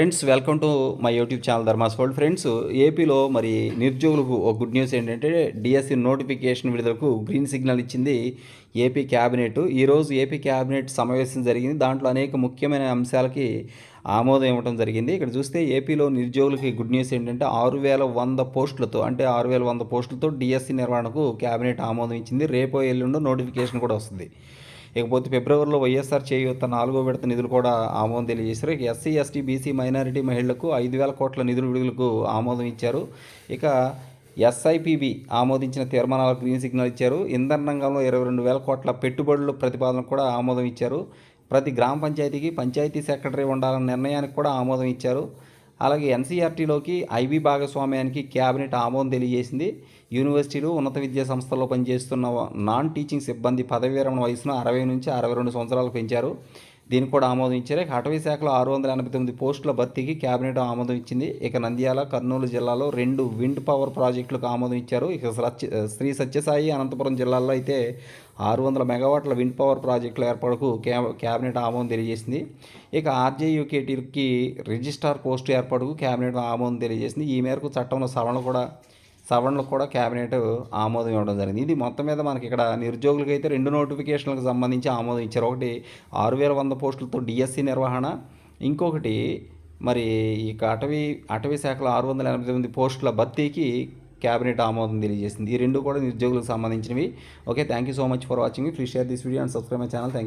Friends welcome to my YouTube channel Dharmas world friends ఏపీలో మరి నిరుద్యోగులకు ఒక గుడ్ న్యూస్ ఏంటంటే డిఎస్సి నోటిఫికేషన్ విడుదలకు గ్రీన్ సిగ్నల్ ఇచ్చింది ఏపీ క్యాబినెట్ ఈరోజు ఏపీ క్యాబినెట్ సమావేశం జరిగింది. దాంట్లో అనేక ముఖ్యమైన అంశాలకి ఆమోదం ఇవ్వడం జరిగింది. ఇక్కడ చూస్తే ఏపీలో నిరుద్యోగులకి గుడ్ న్యూస్ ఏంటంటే ఆరు వేల వంద పోస్టులతో అంటే ఆరు వేల వంద పోస్టులతో డిఎస్సి నిర్వహణకు క్యాబినెట్ ఆమోదం ఇచ్చింది. రేపో ఎల్లుండో నోటిఫికేషన్ కూడా వస్తుంది. ఇకపోతే ఫిబ్రవరిలో వైఎస్ఆర్ చేయూత నాలుగో విడత నిధులు కూడా ఆమోదం తెలియజేశారు. ఎస్సీ ఎస్టీ బీసీ మైనారిటీ మహిళలకు ఐదు వేల కోట్ల నిధుల విడుదలకు ఆమోదం ఇచ్చారు. ఇక ఎస్ఐపిబి ఆమోదించిన తీర్మానాలకు గ్రీన్ సిగ్నల్ ఇచ్చారు. ఇంధన రంగంలో ఇరవై రెండు వేల కోట్ల పెట్టుబడుల ప్రతిపాదనకు కూడా ఆమోదం ఇచ్చారు. ప్రతి గ్రామ పంచాయతీకి పంచాయతీ సెక్రటరీ ఉండాలన్న నిర్ణయానికి కూడా ఆమోదం ఇచ్చారు. అలాగే ఎన్సీఆర్టీలోకి ఐబీ భాగస్వామ్యానికి క్యాబినెట్ ఆమోదం తెలియజేసింది. యూనివర్సిటీలు ఉన్నత విద్యా సంస్థల్లో పనిచేస్తున్న నాన్ టీచింగ్ సిబ్బంది పదవి విరమణ వయసును అరవై నుంచి అరవై రెండు సంవత్సరాలు పెంచారు. దీన్ని కూడా ఆమోదం ఇచ్చారు ఇక అటవీ శాఖలో ఆరు వందల ఎనభై తొమ్మిది పోస్టుల భర్తీకి కేబినెట్ ఆమోదం ఇచ్చింది ఇక నంద్యాల కర్నూలు జిల్లాలో రెండు విండ్ పవర్ ప్రాజెక్టులకు ఆమోదం ఇచ్చారు ఇక సత్య శ్రీ సత్యసాయి అనంతపురం జిల్లాల్లో అయితే ఆరు వందల మెగావాట్ల విండ్ పవర్ ప్రాజెక్టుల ఏర్పాటుకు క్యా క్యాబినెట్ ఆమోదం తెలియజేసింది. ఇక ఆర్జేయుకేటీకి రిజిస్ట్రార్ పోస్టు ఏర్పాటుకు క్యాబినెట్ ఆమోదం తెలియజేసింది. ఈ మేరకు చట్టంలో సవరణ కూడా సవరణలకు కూడా క్యాబినెట్ ఆమోదం ఇవ్వడం జరిగింది. ఇది మొత్తం మీద మనకి ఇక్కడ నిరుద్యోగులకి అయితే రెండు నోటిఫికేషన్లకు సంబంధించి ఆమోదం ఇచ్చారు. ఒకటి ఆరు వేల వంద పోస్టులతో డిఎస్సి నిర్వహణ ఇంకొకటి మరి ఈ అటవీ అటవీ శాఖలో ఆరు వందల ఎనభై తొమ్మిది పోస్టుల భర్తీకి క్యాబినెట్ ఆమోదం తెలియజేసింది. ఈ రెండు కూడా నిరుద్యోగులకు సంబంధించినవి. Okay thank you so much for watching. Please share this video and subscribe my channel. Thank